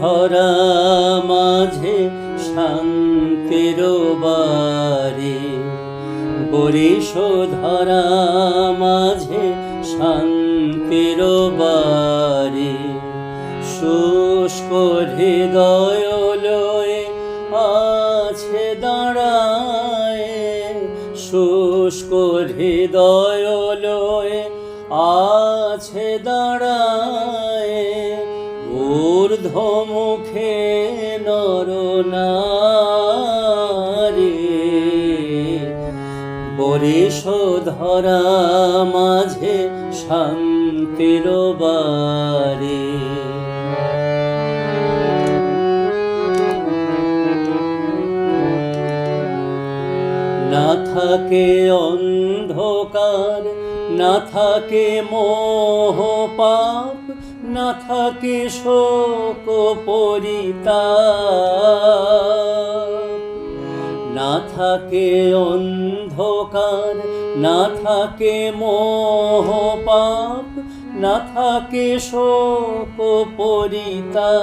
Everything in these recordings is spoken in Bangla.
ধরা মাঝে শান্তির বারে ধরা মাঝে শান্তির বারে শুষ্ক হৃদয় লয়ে আছে দাঁড়ায়। শুষ্ক হৃদয় লয়ে আছে দাঁড়ায়। ঊর্ধ্ব মুখে নর নারী। বরিশ ধরা মাঝে শান্তির বারে না থাকে অন্ধকার, না থাকে মোহ পাপ না থাকে শোক পরিতাপ না থাকে অন্ধকার, না থাকে মোহ পাপ না থাকে শোক পরিতাপ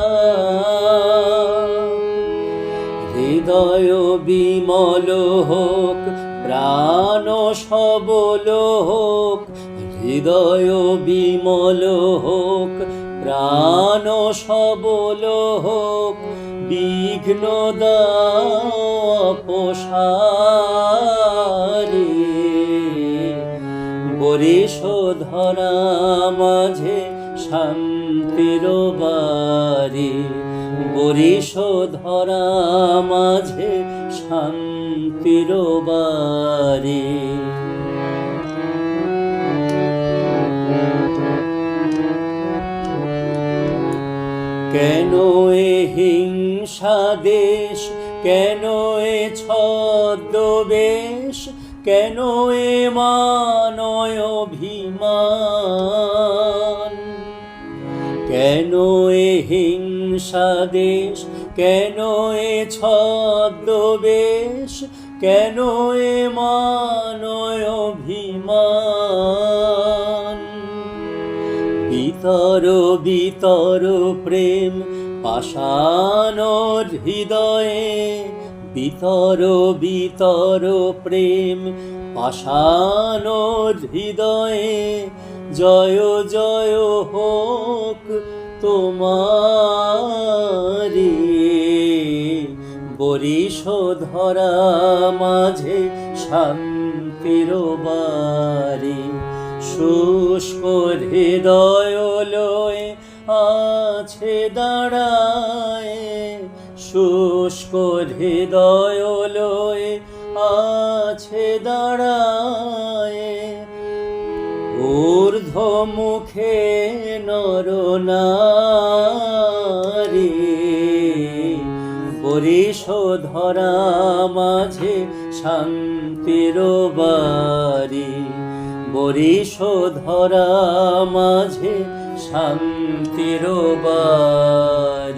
হৃদয় বিমল হোক, প্রাণ সবল হোক হৃদয় বিমল হোক, প্রাণ সবল হোক, বিঘ্ন পোষারে বরিশ ধরা মাঝে শান্তির বারে বরিশ ধরা মাঝে শান্তির বারে কেন এ হিংসা দেশ? কেন এ ছদ্মবেশ? কেন এ মানয় অভিমান? কেন এ হিংসা দেশ? কেন এ ছদ্মবেশ? কেন এ মানয় বিতর বিতর প্রেম পাষাণ হৃদয়ে। বিতর বিতর প্রেম পাষাণ হৃদয়ে। জয় জয় হোক তোমারি বরিশ ধরা মাঝে শান্তির বাড়ি। শুষ্ক হৃদয় লয়ে আছে দাঁড়ায়। শুষ্ক হৃদয় লয়ে আছে দাঁড়ায়। ঊর্ধ্ব মুখে নর বরিশ ধরা মাঝে শান্তির বাড়ি। বরিশ ধরা মাঝে শান্তির বাড়ি